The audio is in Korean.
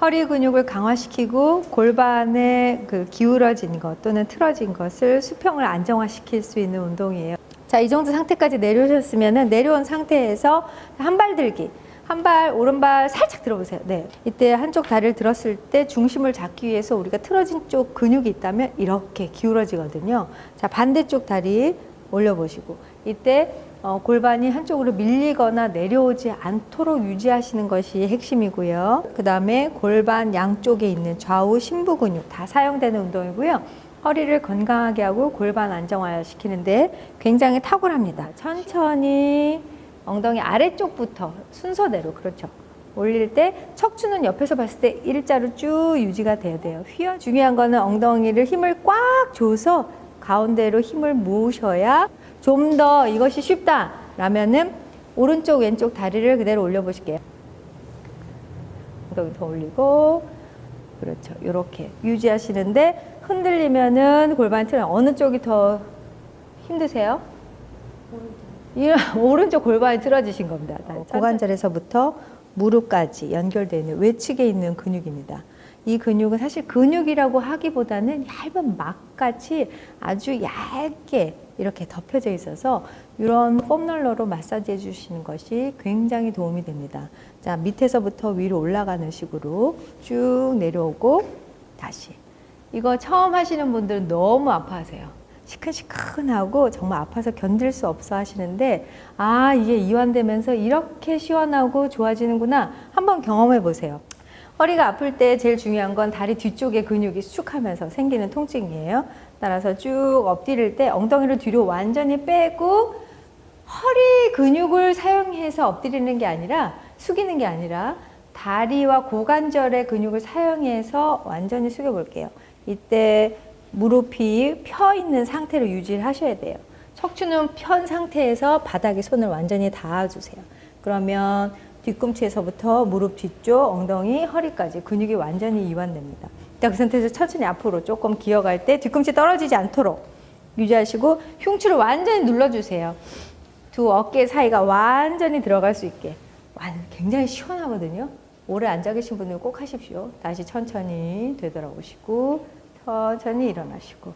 허리 근육을 강화시키고 골반의 그 기울어진 것 또는 틀어진 것을 수평을 안정화시킬 수 있는 운동이에요. 자, 이 정도 상태까지 내려오셨으면 내려온 상태에서 한 발 들기. 한 발, 오른발 살짝 들어보세요. 네. 이때 한쪽 다리를 들었을 때 중심을 잡기 위해서 우리가 틀어진 쪽 근육이 있다면 이렇게 기울어지거든요. 자, 반대쪽 다리 올려보시고. 이때 어, 골반이 한쪽으로 밀리거나 내려오지 않도록 유지하시는 것이 핵심이고요. 그 다음에 골반 양쪽에 있는 좌우 심부 근육 다 사용되는 운동이고요. 허리를 건강하게 하고 골반 안정화 시키는데 굉장히 탁월합니다. 천천히 엉덩이 아래쪽부터 순서대로 그렇죠. 올릴 때 척추는 옆에서 봤을 때 일자로 쭉 유지가 돼야 돼요. 휘어 중요한 거는 엉덩이를 힘을 꽉 줘서 가운데로 힘을 모으셔야 좀 더 이것이 쉽다 라면은 오른쪽 왼쪽 다리를 그대로 올려 보실게요. 더 올리고 그렇죠. 이렇게 유지하시는데 흔들리면은 골반 틀어 어느 쪽이 더 힘드세요? 이 오른쪽 골반이 틀어지신 겁니다. 어, 고관절에서부터 무릎까지 연결되는 외측에 있는 근육입니다. 이 근육은 사실 근육이라고 하기보다는 얇은 막같이 아주 얇게 이렇게 덮여져 있어서 이런 폼롤러로 마사지 해주시는 것이 굉장히 도움이 됩니다. 자, 밑에서부터 위로 올라가는 식으로 쭉 내려오고 다시. 이거 처음 하시는 분들은 너무 아파하세요. 시큰시큰하고 정말 아파서 견딜 수 없어 하시는데 아 이게 이완되면서 이렇게 시원하고 좋아지는구나 한번 경험해 보세요. 허리가 아플 때 제일 중요한 건 다리 뒤쪽에 근육이 수축하면서 생기는 통증이에요. 따라서 쭉 엎드릴 때 엉덩이를 뒤로 완전히 빼고 허리 근육을 사용해서 엎드리는 게 아니라 숙이는 게 아니라 다리와 고관절의 근육을 사용해서 완전히 숙여 볼게요. 이때 무릎이 펴 있는 상태로 유지를 하셔야 돼요. 척추는 편 상태에서 바닥에 손을 완전히 닿아주세요. 그러면 뒤꿈치에서부터 무릎 뒤쪽, 엉덩이, 허리까지 근육이 완전히 이완됩니다. 자, 그 상태에서 천천히 앞으로 조금 기어갈 때 뒤꿈치 떨어지지 않도록 유지하시고 흉추를 완전히 눌러주세요. 두 어깨 사이가 완전히 들어갈 수 있게. 완, 굉장히 시원하거든요. 오래 앉아 계신 분들 꼭 하십시오. 다시 천천히 되돌아오시고 천천히 일어나시고